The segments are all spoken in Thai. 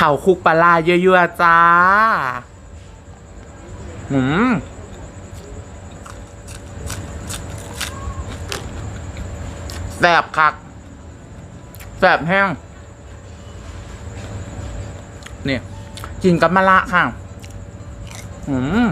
ข่าคุกปลาเยอะๆจ้า หืมแสบคักแสบแห้ง เนี่ยกินกับมะระค่ะหืม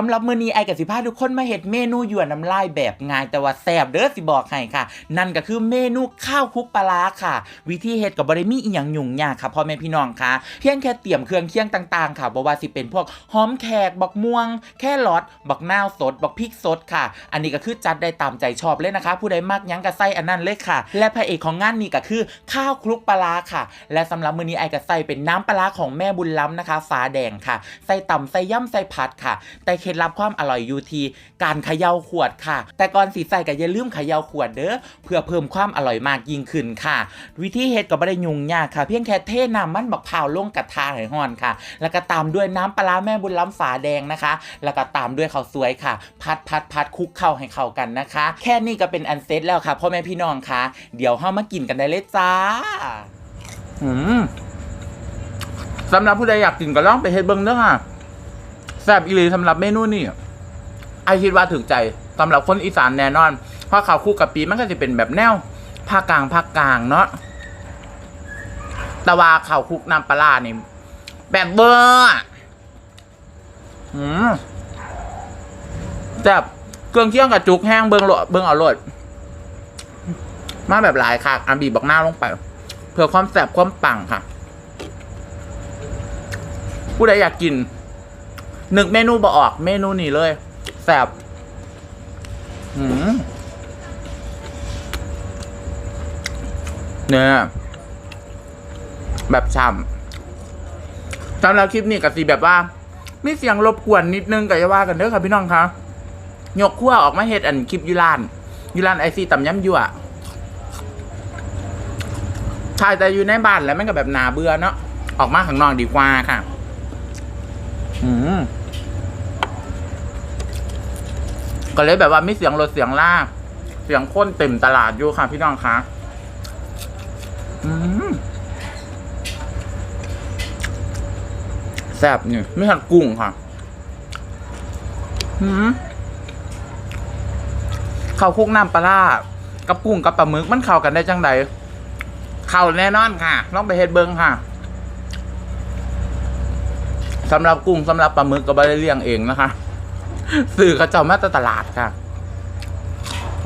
สำหรับมื้อนี้ไอกับสิพาทุกคนมาเฮ็ดเมนูหยวนน้ำลายแบบง่ายแต่ว่าแซ่บเด้อสิบอกให้ค่ะ นั่นก็คือเมนูข้าวคลุกปลาค่ะ วิธีเฮ็ดก็บ่ได้มีอีหยังยุ่งยากค่ะพ่อแม่พี่น้องค่ะ เพียงแค่เตรียมเครื่องเคียงต่างๆ ค่ะบ่ว่าสิเป็นพวกหอมแขกบักม่วง แค่รอทบักนาวสด บักพริกสดค่ะ อันนี้ก็คือจัดได้ตามใจชอบเลยนะคะ ผู้ใดมักยังก็ใส่อันนั้นเลยค่ะ และพระเอกของงานนี้ก็คือข้าวคลุกปลาค่ะ และสำหรับมื้อนี้ไอก็ใส่เป็นน้ำปลาของแม่บุญล้ำนะคะฟ้าแดงค่ะใส่ต่ำใส่ย่ำใส่ผัดค่ะแต่เคล็ดลับความอร่อยอยู่ที่การเขย่าขวดค่ะ แต่ก่อนสีใส่ก็อย่าลืมเขย่าขวดเด้อเพื่อเพิ่มความอร่อยมากยิ่งขึ้นค่ะ วิธีเฮ็ดก็ไม่ได้ยุ่งยากค่ะ เพียงแค่เทน้ำมันบักพร้าวลงกระทะให้ร้อนค่ะ แล้วก็ตามด้วยน้ำปลาแม่บุญล้ำฝาแดงนะคะ แล้วก็ตามด้วยข้าวสวยค่ะ พัดพัดพัดคุกเข้าให้เข้ากันนะคะ แค่นี้ก็เป็นอันเซตแล้วค่ะพ่อแม่พี่น้องค่ะ เดี๋ยวเฮามากินกันได้เลยจ้าอืมสำหรับผู้ใดอยากกินก็ลองไปเฮ็ดเบิ่งเด้อค่ะ ซ่บอีหลีสำหรับเมนูนี้ไอคิดว่าถึงใจสำหรับคนอีสานแน่นอน เพราะข้าวคู่กับปีมันก็จะเป็นแบบแนวภาคกลางภาคกลางเนาะแต่ว่าข้าวคุกน้ำปลาร้านี่แบบเบอร์อะอืมแบบเครื่องเคี่ยงกับจุกแห้งเบิงโลเบิงเอาโลดมาแบบหลายค่ะอันบีบบักหน้าลงไป เพื่อความแซ่บความปังค่ะ ผู้ใดอยากกิน นึกเมนูบ่ออกเมนูนี้เลยแซ่บหืมเนี่ยแบบฉ่ำสำหรับคลิปนี้กับสีแบบว่ามีเสียงรบกวนนิดนึงกับจะว่ากันเด้อค่ะพี่น้องคะยกขั้วออกมาเฮ็ดอันคลิปยูรานยูรานไอซีตำย้ำยั่วถ่ายแต่อยู่ในบ้านแล้วมันก็แบบนาเบื่อเนาะออกมาข้างนอกดีกว่าค่ะ อืม ก็เลยแบบว่าไม่เสียงรถเสียงล่าเสียงค้นเต็มตลาดอยู่ค่ะ พี่น้องคะแซ่บนี่ไม่หัดกุ้งค่ะข้าวคุกน้ำปลากับกุ้งกับปลาหมึกมันเข้ากันได้จังใดเข้าแน่นอนค่ะลองไปเฮ็ดเบิงค่ะสำหรับกุ้งสำหรับปลาหมึกก็ไม่ได้เลี้ยงเองนะคะ สื่อเขาเจ้ามาตลาดค่ะ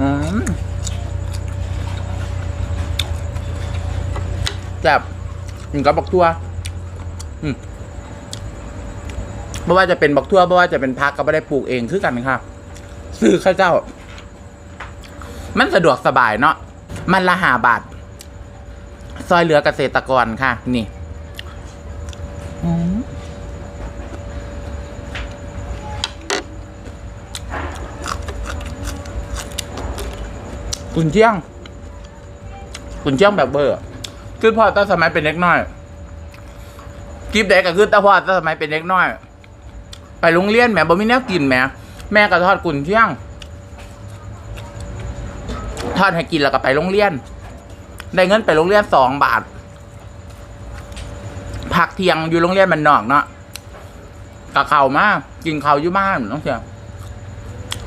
อืมแซ่บกินกับบักทั่วอืมไม่ว่าจะเป็นบักทั่วไม่ว่าจะเป็นพักก็ไม่ได้ปลูกเองคือกันค่ะซื้อเข้าเจ้า มันสะดวกสบายเนาะมันละหาบาทซอยเหลือเกษตรกรค่ะ นี่ กุนเชียง กุนเชียงแบบเบอร์คือพ่อตั้งสมัยเป็นเล็กน้อยคลิปเด็กก็คือตั้งพ่อตั้งสมัยเป็นเล็กน้อย ไปโรงเรียนแม่บ่มีแนวกินแม่แม่ก็ทอดกุนเชียง ทอดให้กินแล้วก็ไปโรงเรียน ได้เงินไปโรงเรียนสองบาทพักเทียงอยู่โรงเรียนมันนอกเนาะกับเข่ามากกินเขาอยู่บ้านน้องเชียง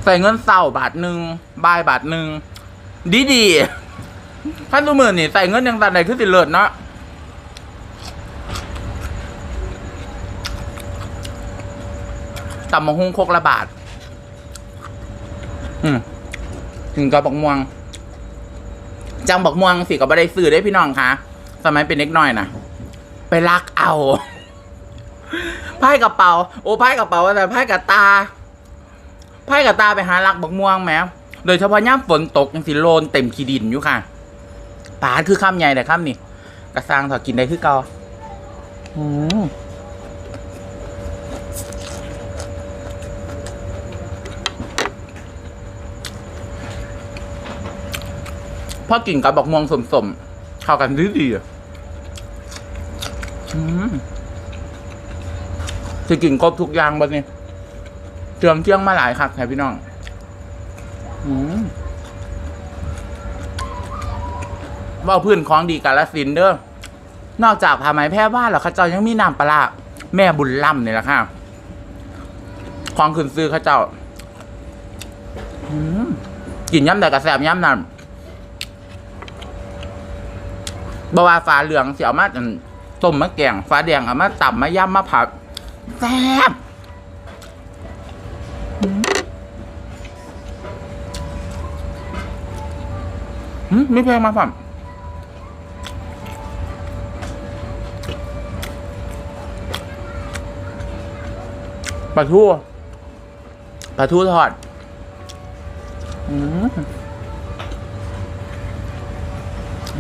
ใส่เงินเศร้าบาทหนึ่งบายบาทหนึ่ง ดีดีขั้นตัวมือนี่ใส่เงินยังตันใดขึ้นสิเลิศเนาะตำมะฮุ่งโคกละบาท อืมถึงกับบักม่วง จังบักม่วงสิก็บ่ได้ซื้อได้พี่น้องคะสมัยเป็นเด็กน้อยนะไปลักเอาไพ่กระเป๋า โอ้ไพ่กระเป๋าแต่ไพ่กับตาไพ่กับตาไปหาลักบักม่วงแหม โดยเฉพาะย่ามฝนตกยังสิโลนเต็มขี้ดินอยู่ค่ะปาคือข้ามใหญ่แต่ข้ามนี่กระซังถอดกินได้คือเกาอืมพอกินกับบอกม่วงสมๆเข้ากันดีดีอะอืมจะกินครบทุกอย่างบัดนี้เตรียมเที่ยงมาหลายครับแค่พี่น้อง ว่าพื้นของดีกาลสินเด้อนอกจากผ้าไหมแพร่บ้านล้วข้าเจ้ายังมีน้ำปลาแม่บุญล่ำเนี่ยแหละค่ะของขึ้นซื้อข้าเจ้ากินย่ำแต่กระแสบย่ำนั่นบาวาฟ้าเหลืองเสียวมาต้มมะแกงฟ้าแดงเอามาตับมาย่ำมาผัดแซ่บ อืมมีเพงมาผัดปลาทูปลาทูทอด อืม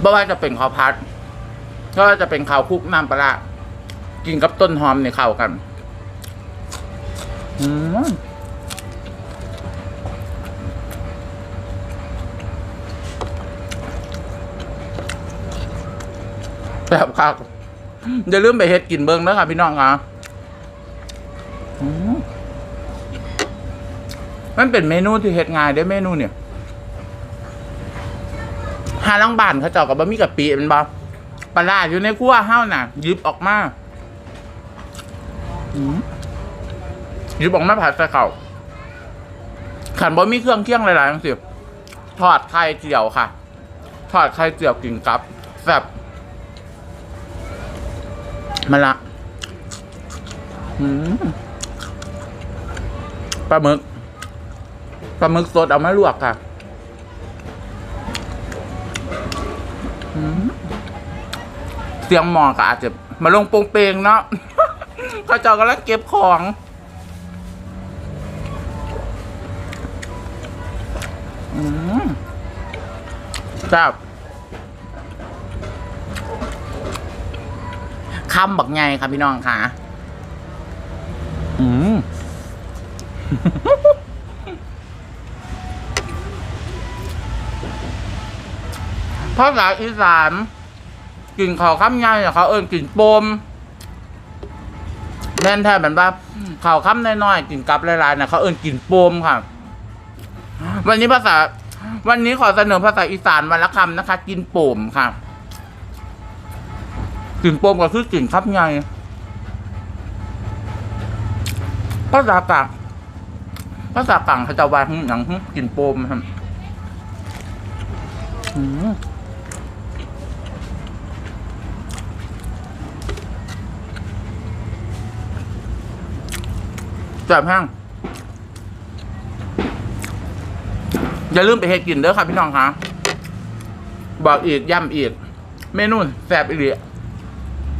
บ่ว่าจะเป็นข้าวพัด ก็จะเป็นข้าวคลุกน้ำปลาร้ากินกับต้นหอมเนี่ยเข้าวกัน อืม แบบครับอย่าลืมไปเฮ็ดกินเบิ้งนะครับพี่น้องครับอืมมันเป็นเมนูที่เฮ็ดง่ายด้อเมนูเนี่ยหาลังบ้านเขาเจ้ากับบะหมี่กะปิเป็นบ่ปลาอยู่ในครัวเฮาวน่ะยิบออกมาอืมหยิบออกมาผัดใส่เข้าขันบ่มีเครื่องเคี่ยงหลายๆจังสิทอดไข่เจียวค่ะ ทอดไข่เจียวกินกับแซ่บ มาละอืมปลาหมึกปลาหมึกสดเอามาลวกค่ะอืมเสียงหมอก็อาจจะมาลงโปงเปงเนาะเขาเจอกำลังเก็บของอืมครับ คำบักไงครับพี่น้องค่ะ อืมภาษาอีสานกลิ่นข้าวข้ามยายเนี่ยเขาเอิ้นกลิ่นปมแม่นแท้แบบว่าข้าวข้ามน้อยๆกลิ่นกับลายๆเนี่ยเขาเอิ้นกลิ่นปมค่ะ วันนี้ภาษา วันนี้ขอเสนอภาษาอีสานวันละคำนะคะ กินโป่มค่ะ กลิ่นโปมก็คือกลิ่นข้ามยายภาษากลางภาษากลางเขาจะวาหึหยังกลิ่นโปมครับอืมแซ่บแห้งอย่าลืมไปเฮ็ดกินเด้อค่ะพี่น้องคะบอกอีกย้ำอีก เมนูแซ่บอีห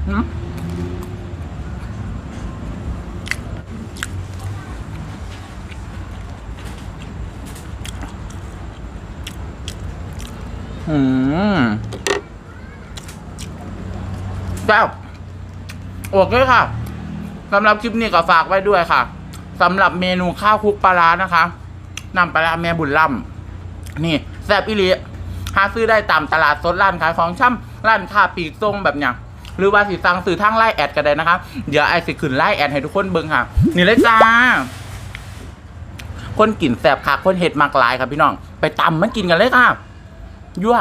ลีหืมอืมแซ่บโอเคค่ะสำหรับคลิปนี้ก็ฝากไว้ด้วยค่ะสำหรับเมนูข้าวคลุกปลาร้านะคะนำปลาร้าแม่บุญล่ำนี่แซ่บอีหลีหาซื้อได้ตามตลาดสดร้านขายของช่ำร้านค้าปีกทรงแบบเนี้ย หรือว่าสิสั่งสื่อทางไลน์แอดก็ได้นะคะ เดี๋ยวไอสิขึ้นไลน์แอดให้ทุกคนเบิ่งค่ะ นี่เลยจ้า คนกินแสบค่ะ คนเห็ดมากหลายครับพี่น้อง ไปตำมันกินกันเลยค่ะยั่ว